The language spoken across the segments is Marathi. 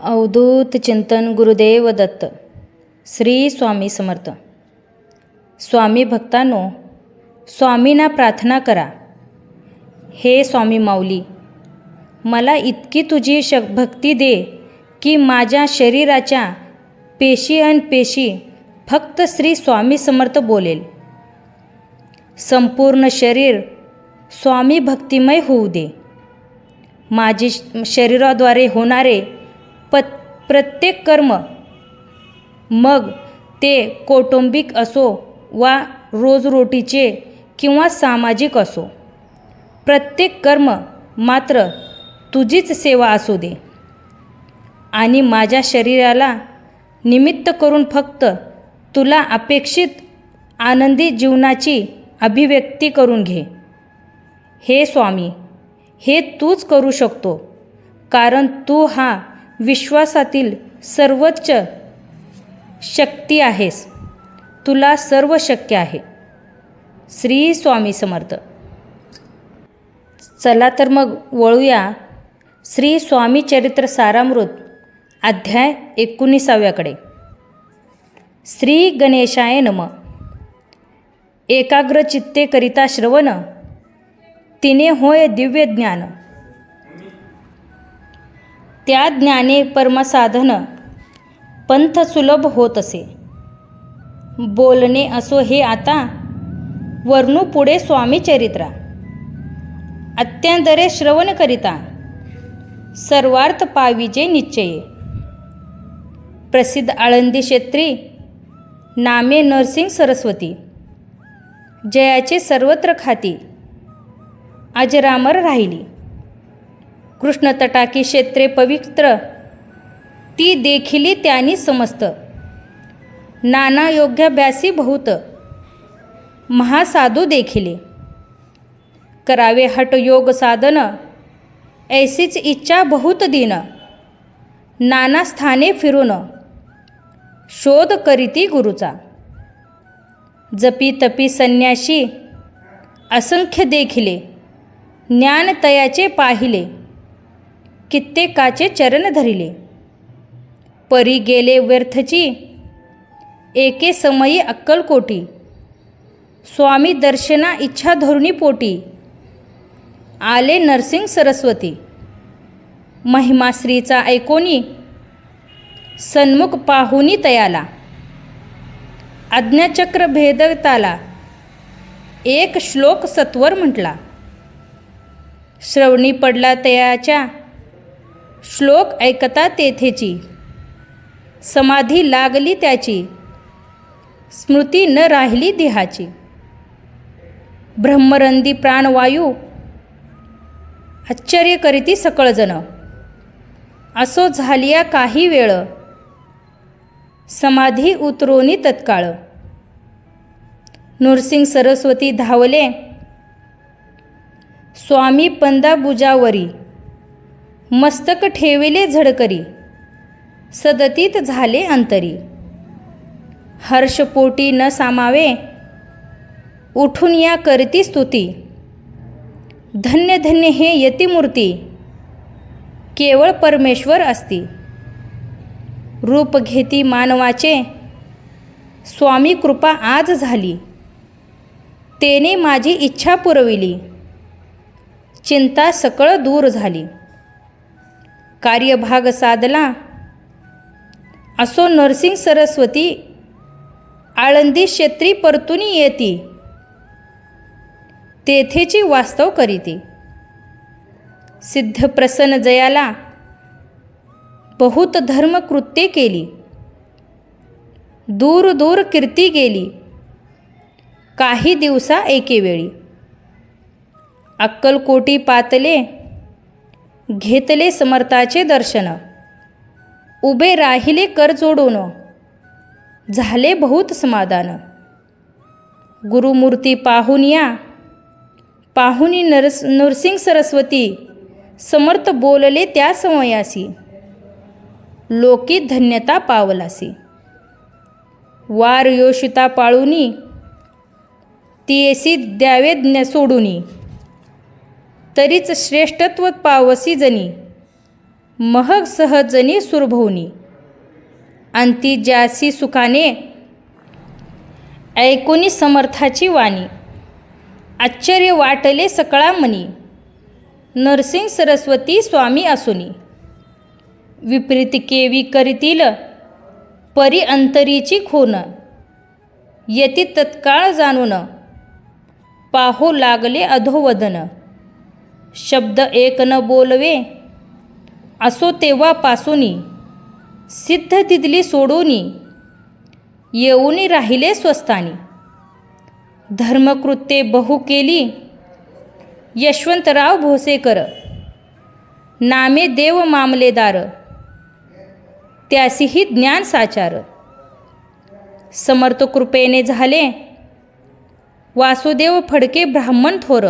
अवधूत चिंतन गुरुदेव दत्त श्री स्वामी समर्थ. स्वामी भक्तांनो स्वामींना प्रार्थना करा. हे स्वामी माऊली मला इतकी तुझी श भक्ती दे की माझ्या शरीराच्या पेशी अन पेशी फक्त श्री स्वामी समर्थ बोलेल. संपूर्ण शरीर स्वामी भक्तिमय होऊ दे. माझी शरीराद्वारे होणारे पत प्रत्येक कर्म मग ते कौटुंबिक असो वा रोजरोटीचे किंवा सामाजिक असो. प्रत्येक कर्म मात्र तुझीच सेवा असू दे. आणि माझ्या शरीराला निमित्त करून फक्त तुला अपेक्षित आनंदी जीवनाची अभिव्यक्ती करून घे. हे स्वामी हे तूच करू शकतो कारण तू हा विश्वासातील सर्वोच्च शक्ती आहेस. तुला सर्व शक्य आहे. श्री स्वामी समर्थ. चला तर मग वळूया श्री स्वामी चरित्र सारामृत अध्याय एकोणीसाव्याकडे. श्री गणेशाय नम. एकाग्र चित्ते करिता श्रवण. तिने होय दिव्य ज्ञान. त्या ज्ञाने परमसाधन पंथ सुलभ होत असे. बोलणे असो हे आता वर्णू पुढे स्वामी चरित्रा. अत्यंतरे श्रवण करिता सर्वार्थ पाविजे निश्चये. प्रसिद्ध आळंदी क्षेत्री नामे नरसिंग सरस्वती. जयाचे सर्वत्र खाती अजरामर राहिली. कृष्णतटाकी क्षेत्रे पवित्र. ती देखिली त्यांनी समस्त. नाना योग्याभ्यासी बहुत. महासाधू देखिले. करावे हटयोग साधन. ऐसीच इच्छा बहुत दिन. नाना स्थाने फिरून. शोध करीती गुरुचा. जपी तपी संन्याशी. असंख्य देखिले. ज्ञान तयाचे पाहिले. कित्येकाचे चरण धरिले. परी गेले व्यर्थची एके समयी अक्कलकोटी स्वामी दर्शना इच्छा धोरणी पोटी. आले नरसिंग सरस्वती. महिमाश्रीचा ऐकोनी सन्मुख पाहुनी तयाला. आज्ञाचक्र भेदताला एक श्लोक सत्वर म्हटला. श्रवणी पडला तयाच्या श्लोक ऐकता तेथेची. समाधी लागली त्याची. स्मृती न राहिली देहाची. ब्रह्मरंदी प्राणवायू. आश्चर्य करीती सकळजण असो झालिया काही वेळ. समाधी उतरोनी तत्काळ. नृसिंग सरस्वती धावले. स्वामी पंदा बुजावरी. मस्तक ठेविले झडकरी. सदतीत झाले अंतरी. हर्षपोटी न सामावे उठून या करती स्तुती. धन्य धन्य हे यतिमूर्ती केवळ परमेश्वर असती. रूप घेती मानवाचे स्वामी कृपा आज झाली. तेने माझी इच्छा पुरविली. चिंता सकळ दूर झाली. कार्यभाग साधला. असो नरसिंग सरस्वती आळंदी क्षेत्री परतुनी येती. तेथेची वास्तव करीती. सिद्ध प्रसन्न जयाला बहुत धर्मकृत्ये केली. दूर दूर कीर्ती गेली. काही दिवसा एकेवेळी. अक्कलकोटी पातले घेतले समर्थाचे दर्शन. उभे राहिले कर जोडून. झाले बहुत समाधान. गुरुमूर्ती पाहून या. पाहुनी नरस नरसिंग सरस्वती समर्थ बोलले त्या समयासी. लोकी धन्यता पावलासी. वार योषिता पाळुनी तियेसी द्यावे ज्ञ सोडुनी. तरीच श्रेष्ठत्व पावसी जनी. महग सहजनी सुरभवनी. अंती ज्यासी सुखाने ऐकोनी समर्थाची वाणी. आश्चर्य वाटले सकळा मनी नरसिंग सरस्वती स्वामी असुनी. विपरीत केवी करीतील परी अंतरीची खून. यती तत्काळ जाणून. पाहू लागले अधोवदन. शब्द एक न बोलवे असो तेव्हापासूनी सिद्ध तिथली सोडूनी येऊनी राहिले स्वस्थानी. धर्मकृत्ये बहु केली यशवंतराव भोसेकर नामे देव मामलेदार त्यासीही ज्ञान साचार. समर्थ कृपेने झाले वासुदेव फडके ब्राह्मण थोर.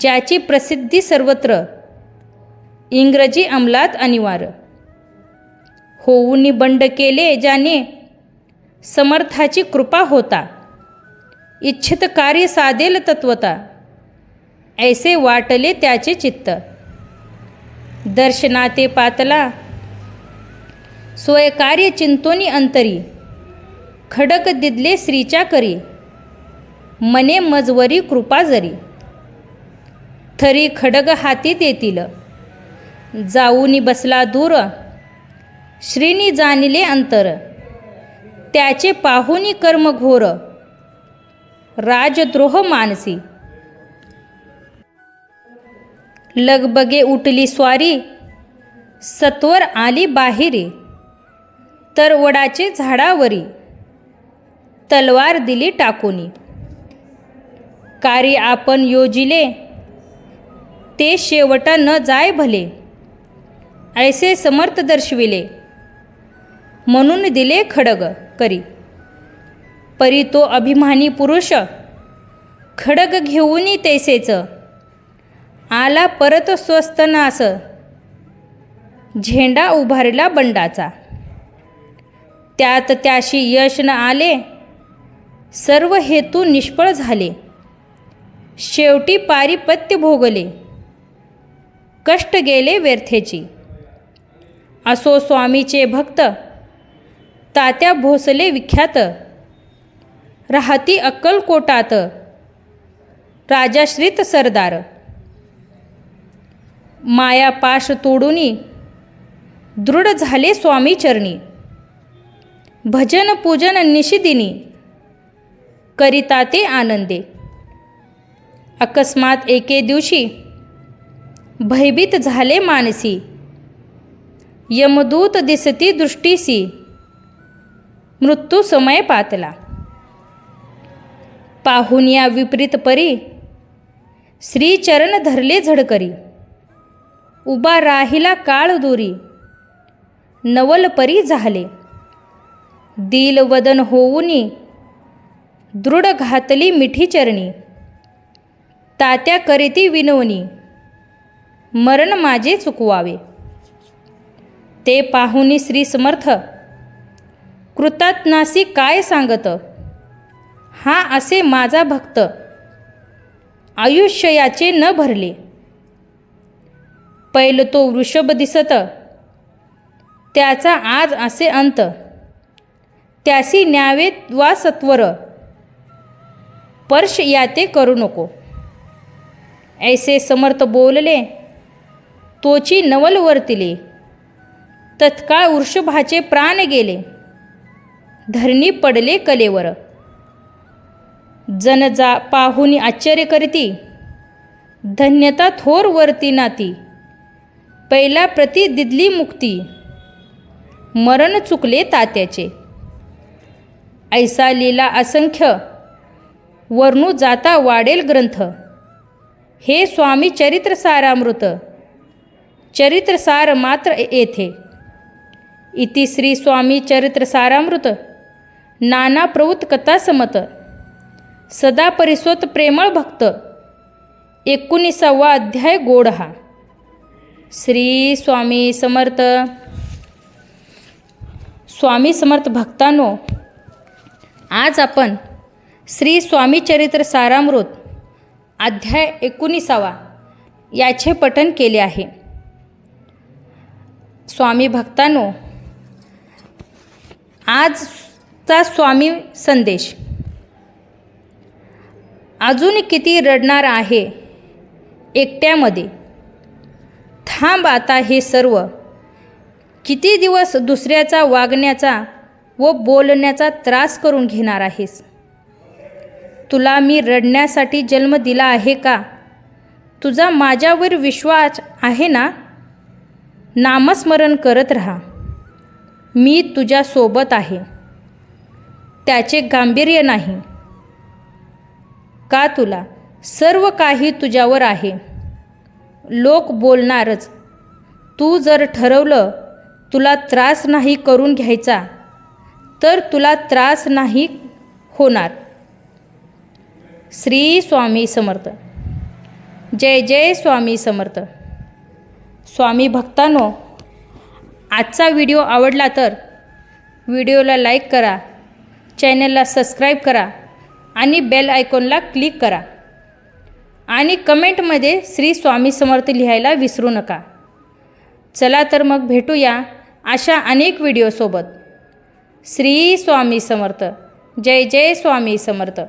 ज्याची प्रसिद्धी सर्वत्र. इंग्रजी अंमलात अनिवार्य. होऊनी बंड केले ज्याने समर्थाची कृपा होता. इच्छित कार्य साधेल तत्वता. ऐसे वाटले त्याचे चित्त. दर्शनाते पातला. स्वयकार्य चिंतोनी अंतरी. खडक दिदले श्रीच्या करी. मने मजवरी कृपा जरी. थरी खडग हाती देतील जाऊनी बसला दूर. श्रीनी जाणिले अंतर. त्याचे पाहुनी कर्म घोर. राजद्रोह मानसी. लगबगे उठली स्वारी. सत्वर आली बाहेरी. तर वडाचे झाडावरी. तलवार दिली टाकूनी. कार्य आपण योजिले. ते शेवटा न जाय भले. ऐसे समर्थ दर्शविले. म्हणून दिले खडग करी. परी तो अभिमानी पुरुष खडग घेऊनी तैसेच आला परत स्वस्त नास. झेंडा उभारला बंडाचा. त्यात त्याशी यश न आले सर्व हेतू निष्फळ झाले. शेवटी पारिपत्य भोगले. कष्ट गेले व्यर्थेची. असो स्वामीचे भक्त तात्या भोसले विख्यात. राहती अक्कलकोटात राजाश्रित सरदार. माया पाश तोडूनी दृढ झाले स्वामी चरणी. भजन पूजन निशिदिनी करिता ते आनंदे. अकस्मात एके दिवशी भयभीत झाले मानसी. यमदूत दिसती दृष्टीसी. मृत्यू समय पातला. पाहून या विपरीत परी श्रीचरण धरले झडकरी. उभा राहिला काळ दुरी. नवल परी झाले. दिल वदन होऊनी दृढ घातली मिठी चरणी. तात्या करीती विनवणी. मरण माझे चुकवावे. ते पाहुनी श्री समर्थ कृतात्नासी काय सांगत? हा असे माझा भक्त आयुष्याचे न भरले. पैल तो वृषभ दिसत त्याचा आज असे अंत. त्यासी न्यावे वा सत्वर पर्श या ते करू नको. ऐसे समर्थ बोलले तोची नवल वर्तिले तत्काळ वृषभाचे प्राण गेले. धरणी पडले कलेवर. जनजा पाहुनी आश्चर्य करती. धन्यता थोर वरती नाती. पहिला प्रति दिदली मुक्ती. मरण चुकले तात्याचे. ऐसा लीला असंख्य. वर्णू जाता वाढेल ग्रंथ. हे स्वामी चरित्र सारामृत. चरित्रसार मात्र येथे. इति श्री स्वामी चरित्र सारामृत नाना प्रवृत कथा समत. सदा परिसोत प्रेमळ भक्त. एकोणीसावा अध्याय गोड हा श्री स्वामी समर्थ. स्वामी समर्थ भक्तांनो आज आपण श्री स्वामी चरित्र सारामृत अध्याय एकोणीसावा याचे पठन केले आहे. स्वामी भक्तांनो आजचा स्वामी संदेश. अजून किती रडणार आहे एकट्यामध्ये? थांब आता हे सर्व. किती दिवस दुसऱ्याचा वागण्याचा व बोलण्याचा त्रास करून घेणार आहेस? तुला मी रडण्यासाठी जन्म दिला आहे का? तुझा माझ्यावर विश्वास आहे ना? नामस्मरण करत राहा. मी तुझ्यासोबत आहे. त्याचे गांभीर्य नाही. का तुला? सर्व काही तुझ्यावर आहे. लोक बोलणारच. तू जर ठरवलं तुला त्रास नाही करून घ्यायचा तर तुला त्रास नाही होणार. श्री स्वामी समर्थ. जय जय स्वामी समर्थ. स्वामी भक्तांनो आजचा व्हिडिओ आवडला तर व्हिडिओला लाईक करा चॅनलला सबस्क्राईब करा आणि बेल आयकॉनला क्लिक करा. आणि कमेंटमध्ये श्री स्वामी समर्थ लिहायला विसरू नका. चला तर मग भेटूया अशा अनेक व्हिडिओसोबत. श्री स्वामी समर्थ. जय जय स्वामी समर्थ.